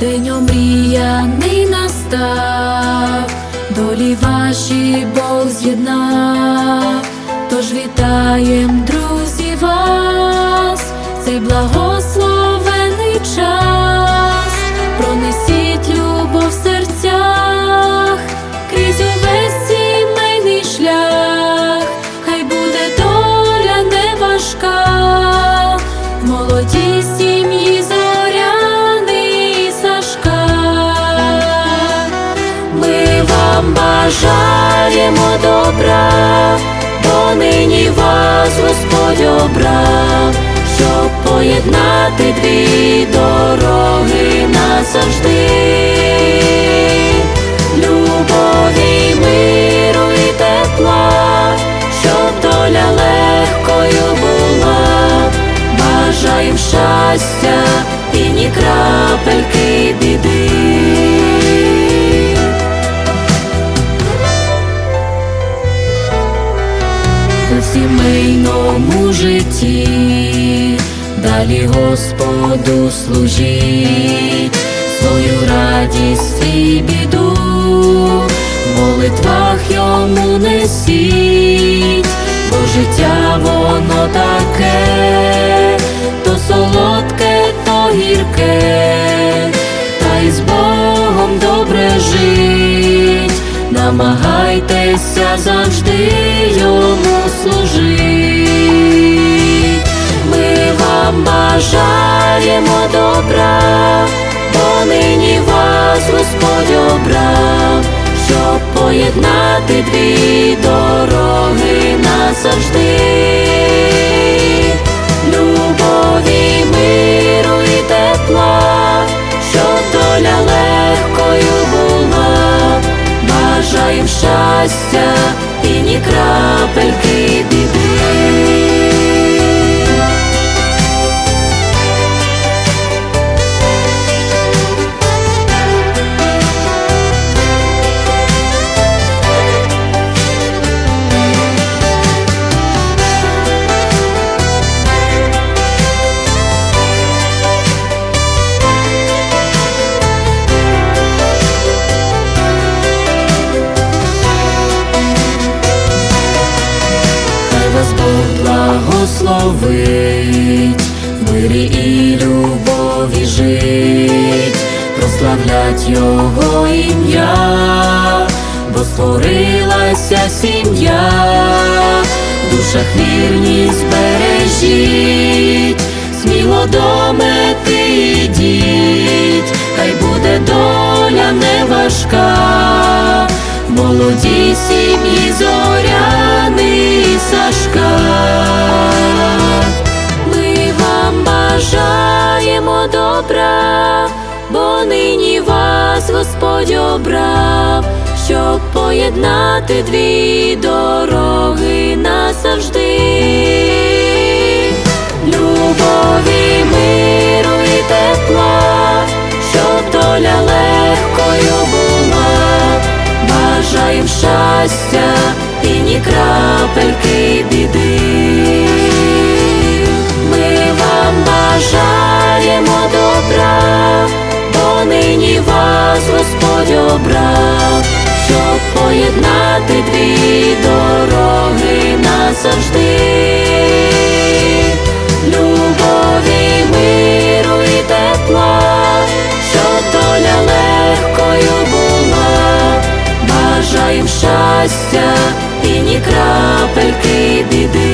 день омріяний настав, долі ваші Бог з'єднав, тож вітаєм, друзі, вас, цей благословений час, пронесіть любов в серцях, крізь увесь сімейний шлях, хай буде доля не важка, молоді. Бажаємо добра, бо нині вас Господь обрав, щоб поєднати дві дороги назавжди, любові, миру і тепла, щоб доля легкою була, бажаєм щастя і ні крапельки житті, далі Господу служіть, свою радість і біду, в молитвах йому несіть, бо життя воно таке, то солодке, то гірке, та й з Богом добре жить, намагайтеся завжди йому служить. Господь обрав, щоб поєднати дві дороги назавжди. Любові, миру і тепла, щоб доля легкою була, бажаєм щастя і ні крапельки благословить, в мирі і любові жить, прославлять Його ім'я, бо створилася сім'я, в душах вірність бережіть, сміло до мети йдіть, хай буде доля не важка, в молодій сім'ї зоряний Господь обрав, щоб поєднати дві дороги назавжди. Любові, миру і тепла, щоб доля легкою була, бажаєм щастя і ні крапельки біди. Обрав, щоб поєднати дві дороги назавжди. Любові, миру і тепла, щоб доля легкою була, бажаєм щастя і ні крапельки біди.